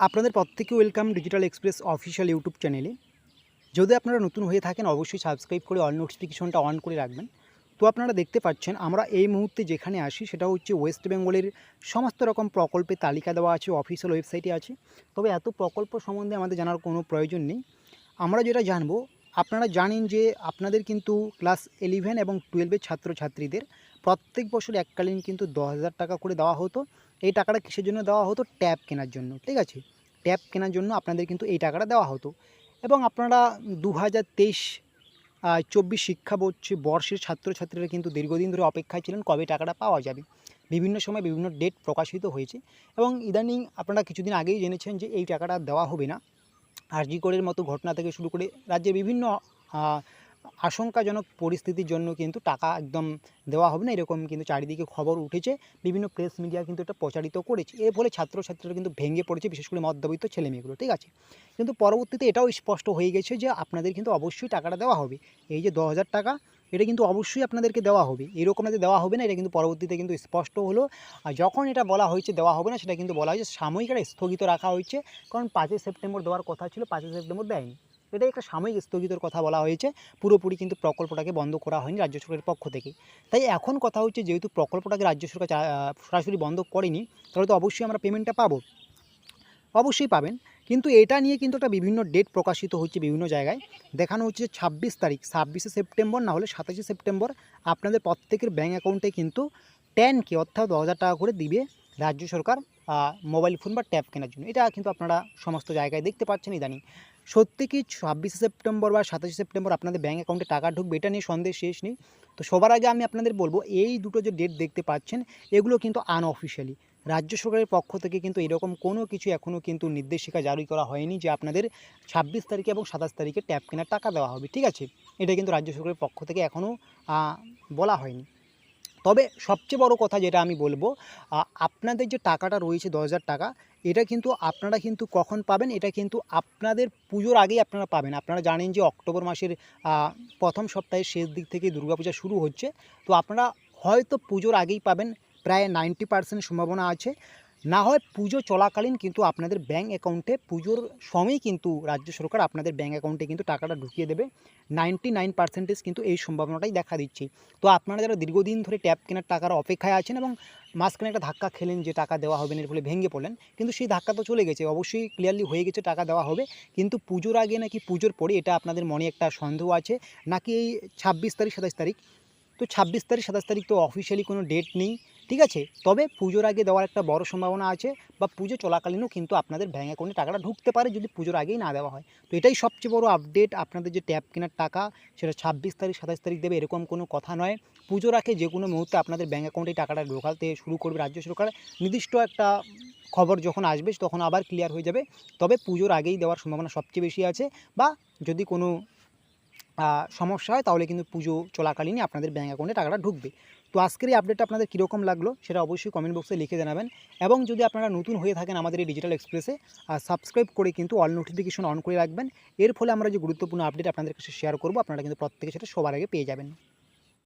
আপনাদের প্রত্যেকে welcome digital express official YouTube চ্যানেলে। যদি আপনারা নতুন হয়ে থাকেন, অবশ্যই সাবস্ক্রাইব করে অল নোটিফিকেশনটা অন করে রাখবেন। তো আপনারা দেখতে পাচ্ছেন, আমরা এই মুহূর্তে যেখানে আসি সেটা হচ্ছে ওয়েস্ট বেঙ্গলের সমস্ত রকম প্রকল্পের তালিকা দেওয়া আছে অফিসিয়াল ওয়েবসাইটে আছে। তবে এত প্রকল্প সম্বন্ধে আমাদের জানার কোনো প্রয়োজন নেই। আমরা যেটা জানব আপনারা জানেন যে আপনাদের কিন্তু ক্লাস ইলেভেন এবং টুয়েলভের ছাত্রছাত্রীদের প্রত্যেক বছর এককালীন কিন্তু দশ টাকা করে দেওয়া হতো। এই টাকাটা কিসের জন্য দেওয়া হতো? ট্যাব কেনার জন্য, ঠিক আছে? ট্যাব কেনার জন্য আপনাদের কিন্তু এই টাকাটা দেওয়া হতো। এবং আপনারা দু হাজার তেইশ চব্বিশ শিক্ষা বর্ষে বর্ষের ছাত্রছাত্রীরা কিন্তু দীর্ঘদিন ধরে অপেক্ষায় ছিলেন কবে টাকাটা পাওয়া যাবে। বিভিন্ন সময় বিভিন্ন ডেট প্রকাশিত হয়েছে। এবং ইদানিং আপনারা কিছুদিন আগেই জেনেছেন যে এই টাকাটা দেওয়া হবে না। আরজিকরের মতো ঘটনা থেকে শুরু করে রাজ্যে বিভিন্ন আশঙ্কাজনক পরিস্থিতির জন্য কিন্তু টাকা একদম দেওয়া হবে না। এরকম কিন্তু চারিদিকে খবর উঠেছে। বিভিন্ন প্রেস মিডিয়া কিন্তু এটা প্রচারিত করেছে। এর ফলে ছাত্রছাত্রীরা কিন্তু ভেঙে পড়েছে, বিশেষ করে মধ্যবিত্ত ছেলেমেয়েগুলো, ঠিক আছে? কিন্তু পরবর্তীতে এটাও স্পষ্ট হয়ে গেছে যে আপনাদের কিন্তু অবশ্যই টাকাটা দেওয়া হবে। এই যে দশ টাকা এটা কিন্তু অবশ্যই আপনাদেরকে দেওয়া হবে। এরকম যে দেওয়া হবে না, এটা কিন্তু পরবর্তীতে কিন্তু স্পষ্ট হলো। আর যখন এটা বলা হয়েছে, দেওয়া হবে না, সেটা কিন্তু বলা হয়েছে, সাময়িক এটা স্থগিত রাখা হয়েছে। কারণ পাঁচই সেপ্টেম্বর দেওয়ার কথা ছিল, পাঁচই সেপ্টেম্বর দেয়নি। এটাই একটা সাময়িক স্থগিতর কথা বলা হয়েছে। পুরোপুরি কিন্তু প্রকল্পটাকে বন্ধ করা হয়নি রাজ্য সরকারের পক্ষ থেকে। তাই এখন কথা হচ্ছে, যেহেতু প্রকল্পটাকে রাজ্য সরকার সরাসরি বন্ধ করেনি, তাহলে তো অবশ্যই আমরা পেমেন্টটা পাবো। অবশ্যই পাবেন। কিন্তু এটা নিয়ে কিন্তু একটা বিভিন্ন ডেট প্রকাশিত হচ্ছে বিভিন্ন জায়গায়। দেখানো হচ্ছে যে ছাব্বিশ তারিখ, ছাব্বিশে সেপ্টেম্বর না হলে সাতাশে সেপ্টেম্বর আপনাদের প্রত্যেকের ব্যাঙ্ক অ্যাকাউন্টে কিন্তু টেন কে অর্থাৎ দশ টাকা করে দিবে রাজ্য সরকার মোবাইল ফোন বা ট্যাব কেনার জন্য। এটা কিন্তু আপনারা সমস্ত জায়গায় দেখতে পাচ্ছেন ইদানিং। সত্যি কি ছাব্বিশে সেপ্টেম্বর বা সাতাশে সেপ্টেম্বর আপনাদের ব্যাঙ্ক অ্যাকাউন্টে টাকা ঢুকবে এটা নিয়ে সন্দেহ শেষ নেই। তো সবার আগে আমি আপনাদের বলব, এই দুটো যে ডেট দেখতে পাচ্ছেন, এগুলো কিন্তু আনঅফিসিয়ালি রাজ্য সরকারের পক্ষ থেকে কিন্তু এরকম কোনো কিছু এখনও কিন্তু নির্দেশিকা জারি করা হয়নি যে আপনাদের ছাব্বিশ তারিখে এবং সাতাশ তারিখে ট্যাব কেনার টাকা দেওয়া হবে, ঠিক আছে? এটা কিন্তু রাজ্য সরকারের পক্ষ থেকে এখনও বলা হয়নি। তবে সবচেয়ে বড় কথা যেটা আমি বলব আপনাদের যে টাকাটা রয়েছে দশ টাকা, এটা কিন্তু আপনারা কিন্তু কখন পাবেন? এটা কিন্তু আপনাদের পুজোর আগেই আপনারা পাবেন। আপনারা জানেন যে অক্টোবর মাসের প্রথম সপ্তাহের শেষ দিক থেকে দুর্গাপূজা শুরু হচ্ছে। তো আপনারা হয়তো পুজোর আগেই পাবেন। প্রায় নাইনটি পার্সেন্ট সম্ভাবনা আছে। না হয় পুজো চলাকালীন কিন্তু আপনাদের ব্যাঙ্ক অ্যাকাউন্টে পুজোর সময়ই কিন্তু রাজ্য সরকার আপনাদের ব্যাঙ্ক অ্যাকাউন্টে কিন্তু টাকাটা ঢুকিয়ে দেবে। নাইনটি নাইন পার্সেন্টেজ কিন্তু এই সম্ভাবনাটাই দেখা দিচ্ছে। তো আপনারা যারা দীর্ঘদিন ধরে ট্যাব কেনার টাকার অপেক্ষায় আছেন এবং মাঝখানে একটা ধাক্কা খেলেন যে টাকা দেওয়া হবে না এর ফলে ভেঙে পড়লেন, কিন্তু সেই ধাক্কা তো চলে গেছে। অবশ্যই ক্লিয়ারলি হয়ে গেছে, টাকা দেওয়া হবে। কিন্তু পুজোর আগে নাকি পুজোর পরে এটা আপনাদের মনে একটা সন্দেহ আছে। নাকি এই ছাব্বিশ তারিখ, সাতাশ তারিখ? তো ছাব্বিশ তারিখ, সাতাশ তারিখ তো অফিসিয়ালি কোনো ডেট নেই। ঠিক আছে? তবে পুজোর আগে দেওয়ার একটা বড় সম্ভাবনা আছে বা পুজো চলাকালীনও কিন্তু আপনাদের ব্যাঙ্ক অ্যাকাউন্টে টাকাটা ঢুকতে পারে যদি পুজোর আগেই না দেওয়া হয়। তো এটাই সবচেয়ে বড় আপডেট আপনাদের যে ট্যাব কেনার টাকা, সেটা ছাব্বিশ তারিখ, সাতাশ তারিখ দেবে এরকম কোনো কথা নয়। পুজোর আগে যে কোনো মুহূর্তে আপনাদের ব্যাঙ্ক অ্যাকাউন্টে টাকাটা ঢোকাতে শুরু করবে রাজ্য সরকার। নির্দিষ্ট একটা খবর যখন আসবে, তখন আবার ক্লিয়ার হয়ে যাবে। তবে পুজোর আগেই দেওয়ার সম্ভাবনা সবচেয়ে বেশি আছে বা যদি কোনো সমস্যা হয়, তাহলে কিন্তু পুজো চলাকালীনই আপনাদের ব্যাঙ্ক অ্যাকাউন্টে টাকাটা ঢুকবে। তো আজকের এই আপডেটটা আপনাদের কীরকম লাগল সেটা অবশ্যই কমেন্ট বক্সে লিখে জানাবেন এবং যদি আপনারা নতুন হয়ে থাকেন আমাদের এই ডিজিটাল এক্সপ্রেসে সাবস্ক্রাইব করে কিন্তু অল নোটিফিকেশন অন করে রাখবেন। এর ফলে আমরা যে গুরুত্বপূর্ণ আপডেট আপনাদের কাছে শেয়ার করব, আপনারা কিন্তু প্রত্যেকে সেটা সবার আগে পেয়ে যাবেন।